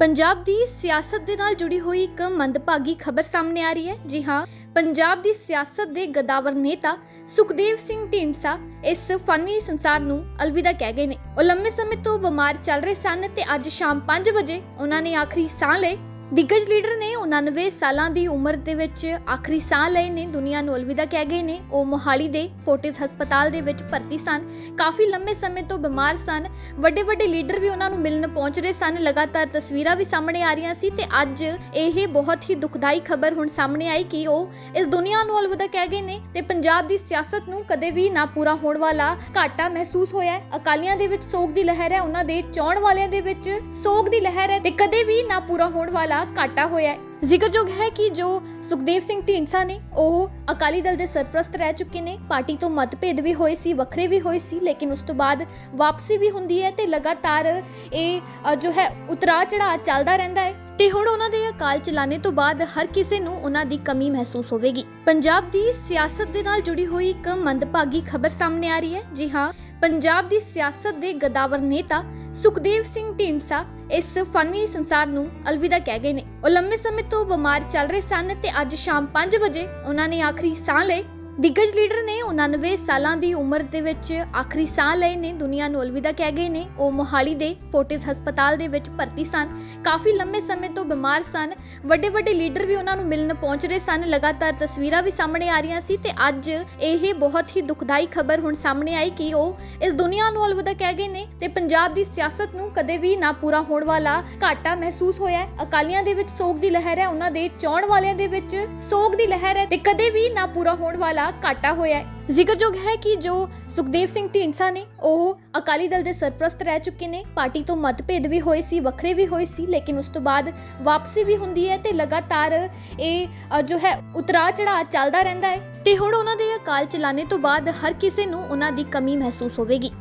ਪੰਜਾਬ ਦੀ ਸਿਆਸਤ ਦੇ ਨਾਲ ਜੁੜੀ ਹੋਈ ਇੱਕ ਮੰਦਭਾਗੀ ਖਬਰ ਸਾਹਮਣੇ ਆ ਰਹੀ ਹੈ। ਜੀ ਹਾਂ, ਪੰਜਾਬ ਦੀ ਸਿਆਸਤ ਦੇ ਗਦਾਵਰ ਨੇਤਾ ਸੁਖਦੇਵ ਸਿੰਘ ਢੀਂਡਸਾ ਇਸ ਫਨੀ ਸੰਸਾਰ ਨੂੰ ਅਲਵਿਦਾ ਕਹਿ ਗਏ ਨੇ। ਉਹ ਲੰਮੇ ਸਮੇਂ ਤੋਂ ਬਿਮਾਰ ਚੱਲ ਰਹੇ ਸਨ ਤੇ ਅੱਜ ਸ਼ਾਮ 5 ਵਜੇ ਉਹਨਾਂ ਨੇ ਆਖਰੀ ਸਾਹ ਲਏ। ਦਿੱਗਜ ਲੀਡਰ ਨੇ 99 ਸਾਲਾਂ ਦੀ ਉਮਰ ਦੇ ਵਿੱਚ ਆਖਰੀ ਸਾਹ ਲਏ ਨੇ। ਦੁਨੀਆ ਨੂੰ ਅਲਵਿਦਾ ਕਹਿ ਗਏ ਨੇ। ਉਹ ਮੋਹਾਲੀ ਦੇ ਫੋਰਟਿਸ ਹਸਪਤਾਲ ਦੇ ਵਿੱਚ ਭਰਤੀ ਸਨ। ਕਾਫੀ ਲੰਮੇ ਸਮੇਂ ਤੋਂ ਬਿਮਾਰ ਸਨ। ਵੱਡੇ ਵੱਡੇ ਲੀਡਰ ਵੀ ਉਹਨਾਂ ਨੂੰ ਮਿਲਣ ਪਹੁੰਚ ਰਹੇ ਸਨ। ਲਗਾਤਾਰ ਤਸਵੀਰਾਂ ਵੀ ਸਾਹਮਣੇ ਆ ਰਹੀਆਂ ਸੀ ਤੇ ਅੱਜ ਇਹ ਬਹੁਤ ਹੀ ਦੁਖਦਾਈ ਖਬਰ ਹੁਣ ਸਾਹਮਣੇ ਆਈ ਕਿ ਉਹ ਇਸ ਦੁਨੀਆ ਨੂੰ ਅਲਵਿਦਾ ਕਹਿ ਗਏ ਨੇ ਤੇ ਪੰਜਾਬ ਦੀ ਸਿਆਸਤ ਨੂੰ ਕਦੇ ਵੀ ਨਾ ਪੂਰਾ ਹੋਣ ਵਾਲਾ ਘਾਟਾ ਮਹਿਸੂਸ ਹੋਇਆ ਹੈ। ਅਕਾਲੀਆਂ ਦੇ ਵਿੱਚ ਸੋਗ ਦੀ ਲਹਿਰ ਹੈ। ਉਹਨਾਂ ਦੇ ਚਾਹਣ ਵਾਲਿਆਂ ਦੇ ਵਿੱਚ ਸੋਗ ਦੀ ਲਹਿਰ ਹੈ ਤੇ ਕਦੇ ਵੀ ਨਾ ਪੂਰਾ ਹੋਣ ਵਾਲਾ ਘਾਟਾ ਹੋਇਆ ਹੈ। ਜ਼ਿਕਰਯੋਗ ਹੈ ਕਿ ਜੋ ਸੁਖਦੇਵ ਸਿੰਘ ਢੀਂਡਸਾ ਨੇ ਉਹ ਅਕਾਲੀ ਦਲ ਦੇ ਸਰਪ੍ਰਸਤ ਰਹਿ ਚੁੱਕੇ ਨੇ। ਪਾਰਟੀ ਤੋਂ ਮਤਭੇਦ ਵੀ ਹੋਏ ਸੀ ਵੱਖਰੇ ਵੀ ਹੋਏ ਸੀ ਲੇਕਿਨ ਉਸ ਤੋਂ ਬਾਅਦ ਵਾਪਸੀ ਵੀ ਹੁੰਦੀ ਹੈ ਤੇ ਲਗਾਤਾਰ ਇਹ ਅ, ਜੋ ਹੈ ਉਤਰਾ ਚੜਾ ਚੱਲਦਾ ਰਹਿੰਦਾ ਹੈ। ਤੇ ਹੁਣ ਉਹਨਾਂ ਦੇ ਅਕਾਲ ਚਲਾਣੇ ਤੋਂ ਬਾਅਦ ਹਰ ਕਿਸੇ ਨੂੰ ਉਹਨਾਂ ਦੀ ਕਮੀ ਮਹਿਸੂਸ ਹੋਵੇਗੀ। ਪੰਜਾਬ ਦੀ ਸਿਆਸਤ ਦੇ ਨਾਲ ਜੁੜੀ ਹੋਈ ਇੱਕ ਮੰਦਭਾਗੀ ਖਬਰ ਸਾਹਮਣੇ ਆ ਰਹੀ ਹੈ। ਜੀ ਹਾਂ ਪੰਜਾਬ ਦੀ ਸਿਆਸਤ ਦੇ ਗਦਾਵਰ ਨੇਤਾ ਸੁਖਦੇਵ ਸਿੰਘ ਢੀਂਡਸਾ ਇਸ ਫਨੀ ਸੰਸਾਰ ਨੂੰ ਅਲਵਿਦਾ ਕਹਿ ਗਏ ਨੇ। ਉਹ ਲੰਮੇ ਸਮੇਂ ਤੋਂ ਬਿਮਾਰ ਚੱਲ ਰਹੇ ਸਨ ਤੇ ਅੱਜ ਸ਼ਾਮ 5 ਵਜੇ ਉਹਨਾਂ ਨੇ ਆਖਰੀ ਸਾਹ ਲਏ। ਦਿੱਗਜ ਲੀਡਰ ਨੇ 99 ਸਾਲਾਂ ਦੀ ਉਮਰ ਦੇ ਵਿੱਚ ਆਖਰੀ ਸਾਹ ਲਏ ਨੇ। ਦੁਨੀਆ ਨੂੰ ਅਲਵਿਦਾ ਕਹਿ ਗਏ ਨੇ, ਉਹ ਮੋਹਾਲੀ ਦੇ ਫੋਰਟਿਸ ਹਸਪਤਾਲ ਦੇ ਵਿੱਚ ਭਰਤੀ ਸਨ। ਕਾਫੀ ਲੰਮੇ ਸਮੇਂ ਤੋਂ ਬਿਮਾਰ ਸਨ। ਵੱਡੇ ਵੱਡੇ ਲੀਡਰ ਵੀ ਉਹਨਾਂ ਨੂੰ ਮਿਲਣ ਪਹੁੰਚ ਰਹੇ ਸਨ। ਲਗਾਤਾਰ ਤਸਵੀਰਾਂ ਵੀ ਸਾਹਮਣੇ ਆ ਰਹੀਆਂ ਸੀ ਤੇ ਅੱਜ ਇਹ ਬਹੁਤ ਹੀ ਦੁਖਦਾਈ ਖਬਰ ਹੁਣ ਸਾਹਮਣੇ ਆਈ ਕਿ ਉਹ ਇਸ ਦੁਨੀਆ ਨੂੰ ਅਲਵਿਦਾ ਕਹਿ ਗਏ ਨੇ ਤੇ ਪੰਜਾਬ ਦੀ ਸਿਆਸਤ ਨੂੰ ਕਦੇ ਵੀ ਨਾ ਪੂਰਾ ਹੋਣ ਵਾਲਾ ਘਾਟਾ ਮਹਿਸੂਸ ਹੋਇਆ ਅਕਾਲੀਆਂ ਦੇ ਵਿੱਚ ਸੋਗ ਦੀ ਲਹਿਰ ਹੈ ਉਹਨਾਂ ਦੇ ਚਾਹਣ ਵਾਲਿਆਂ ਦੇ ਵਿੱਚ ਸੋਗ ਦੀ ਲਹਿਰ ਹੈ ਤੇ ਕਦੇ ਵੀ ਨਾ ਪੂਰਾ ਹੋਣ ਵਾਲਾ ਘਾਟਾ ਹੋਇਆ ਹੈ। ਜ਼ਿਕਰਯੋਗ ਹੈ ਕਿ ਜੋ ਸੁਖਦੇਵ ਸਿੰਘ ਢੀਂਡਸਾ ਨੇ ਉਹ ਅਕਾਲੀ ਦਲ ਦੇ ਸਰਪ੍ਰਸਤ ਰਹਿ ਚੁੱਕੇ ਨੇ। ਪਾਰਟੀ ਤੋਂ ਮਤਭੇਦ ਵੀ ਹੋਏ ਸੀ ਵੱਖਰੇ ਵੀ ਹੋਏ ਸੀ ਲੇਕਿਨ ਉਸ ਤੋਂ ਬਾਅਦ ਵਾਪਸੀ ਵੀ ਹੁੰਦੀ ਹੈ ਤੇ ਲਗਾਤਾਰ ਇਹ ਅ, ਜੋ ਹੈ ਉਤਰਾ ਚੜਾ ਚੱਲਦਾ ਰਹਿੰਦਾ ਹੈ ਤੇ ਹੁਣ ਉਹਨਾਂ ਦੇ ਅਕਾਲ ਚਲਾਣੇ ਤੋਂ ਬਾਅਦ ਹਰ ਕਿਸੇ ਨੂੰ ਉਹਨਾਂ ਦੀ ਕਮੀ ਮਹਿਸੂਸ ਹੋਵੇਗੀ।